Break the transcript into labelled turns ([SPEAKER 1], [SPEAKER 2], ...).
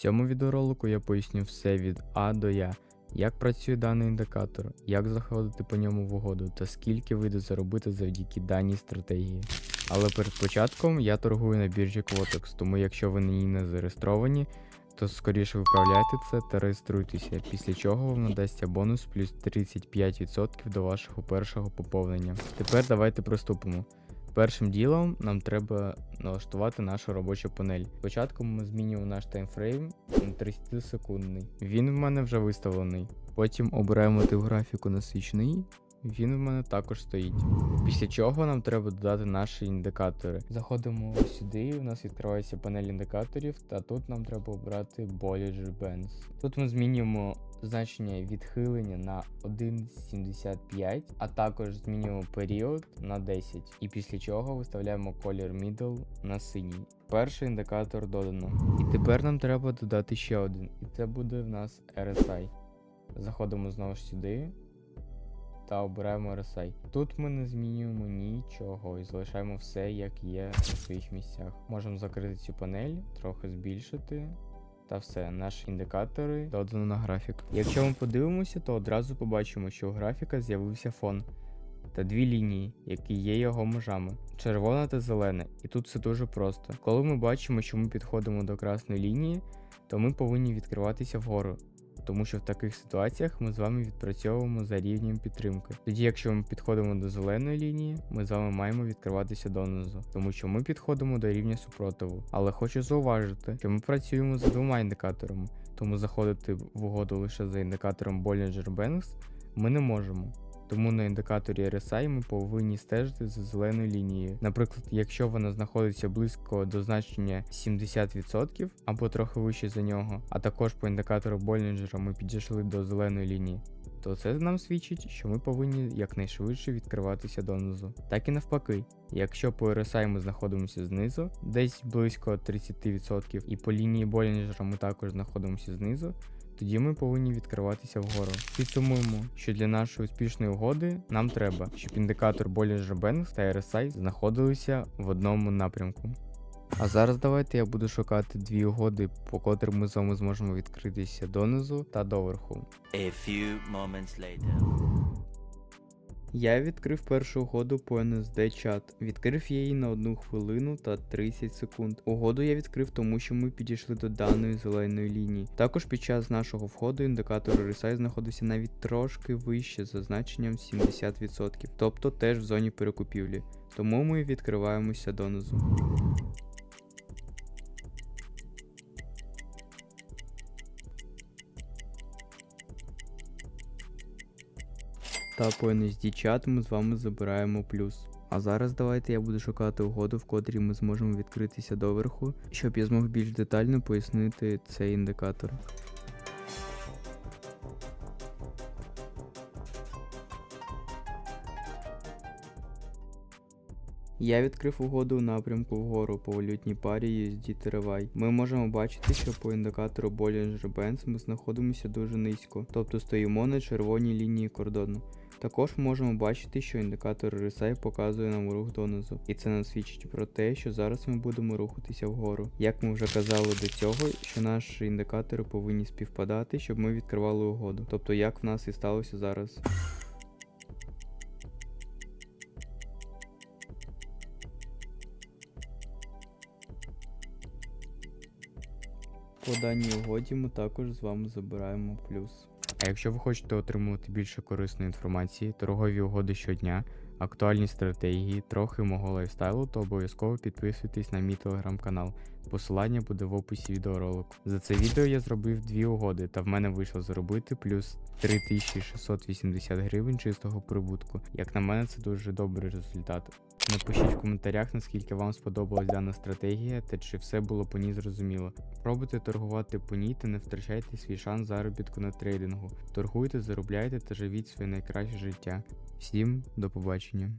[SPEAKER 1] цьому відеоролику я поясню все від А до Я, як працює даний індикатор, як заходити по ньому в угоду та скільки вийде заробити завдяки даній стратегії. Але перед початком я торгую на біржі Quotex, тому якщо ви на ній не зареєстровані, то скоріше виправляйте це та реєструйтеся, після чого вам надасться бонус плюс 35% до вашого першого поповнення. Тепер давайте приступимо. Першим ділом нам треба налаштувати нашу робочу панель. Спочатку ми змінюємо наш таймфрейм на 30 секундний. Він в мене вже виставлений. Потім обираємо тип графіку насичний. Він в мене також стоїть. Після чого нам треба додати наші індикатори. Заходимо сюди, у нас відкривається панель індикаторів, та тут нам треба обрати Bollinger Bands. Тут ми змінюємо значення відхилення на 1,75, а також змінюємо період на 10. І після чого виставляємо колір middle на синій. Перший індикатор додано. І тепер нам треба додати ще один. І це буде в нас RSI. Заходимо знову ж сюди та обираємо RSI. Тут ми не змінюємо нічого і залишаємо все як є на своїх місцях. Можемо закрити цю панель, трохи збільшити. Та все, наші індикатори додано на графік. Якщо ми подивимося, то одразу побачимо, що у графіка з'явився фон та дві лінії, які є його межами червона та зелена. І тут все дуже просто. Коли ми бачимо, що ми підходимо до красної лінії, то ми повинні відкриватися вгору. Тому що в таких ситуаціях ми з вами відпрацьовуємо за рівнем підтримки. Тоді, якщо ми підходимо до зеленої лінії, ми з вами маємо відкриватися донизу, тому що ми підходимо до рівня супротиву. Але хочу зауважити, що ми працюємо за двома індикаторами, тому заходити в угоду лише за індикатором Bollinger Bands ми не можемо. Тому на індикаторі RSI ми повинні стежити за зеленою лінією. Наприклад, якщо вона знаходиться близько до значення 70% або трохи вище за нього, а також по індикатору Болінджера ми підійшли до зеленої лінії. То це нам свідчить, що ми повинні якнайшвидше відкриватися донизу. Так і навпаки, якщо по RSI ми знаходимося знизу, десь близько 30%, і по лінії Болінджера ми також знаходимося знизу, тоді ми повинні відкриватися вгору. Підсумуємо, що для нашої успішної угоди нам треба, щоб індикатор Bollinger Bands та RSI знаходилися в одному напрямку. А зараз давайте я буду шукати дві угоди, по котрим ми з вами зможемо відкритися донизу та доверху.
[SPEAKER 2] A few moments later.
[SPEAKER 1] Я відкрив першу угоду по NSD чат. Відкрив її на 1 хвилину та 30 секунд. Угоду я відкрив, тому що ми підійшли до даної зеленої лінії. Також під час нашого входу індикатор RSI знаходився навіть трошки вище за значенням 70%, тобто теж в зоні перекупівлі. Тому ми відкриваємося донизу. Та по NSD чат ми з вами забираємо плюс. А зараз давайте я буду шукати угоду, в котрій ми зможемо відкритися доверху, щоб я змог більш детально пояснити цей індикатор. Я відкрив угоду у напрямку вгору по валютній парі USD TRY. Ми можемо бачити, що по індикатору Bollinger Bands ми знаходимося дуже низько, тобто стоїмо на червоній лінії кордону. Також можемо бачити, що індикатор RSI показує нам рух донизу, і це нам свідчить про те, що зараз ми будемо рухатися вгору. Як ми вже казали до цього, що наші індикатори повинні співпадати, щоб ми відкривали угоду. Тобто як в нас і сталося зараз. По даній угоді ми також з вами забираємо плюс. А якщо ви хочете отримувати більше корисної інформації, торгові угоди щодня, актуальні стратегії, трохи мого лайфстайлу, то обов'язково підписуйтесь на мій телеграм-канал. Посилання буде в описі відеоролику. За це відео я зробив дві угоди, та в мене вийшло заробити плюс 3680 гривень чистого прибутку. Як на мене, це дуже добрий результат. Напишіть в коментарях, наскільки вам сподобалась дана стратегія та чи все було по ній зрозуміло. Пробуйте торгувати по ній та не втрачайте свій шанс заробітку на трейдингу. Торгуйте, заробляйте та живіть своє найкраще життя. Всім до побачення.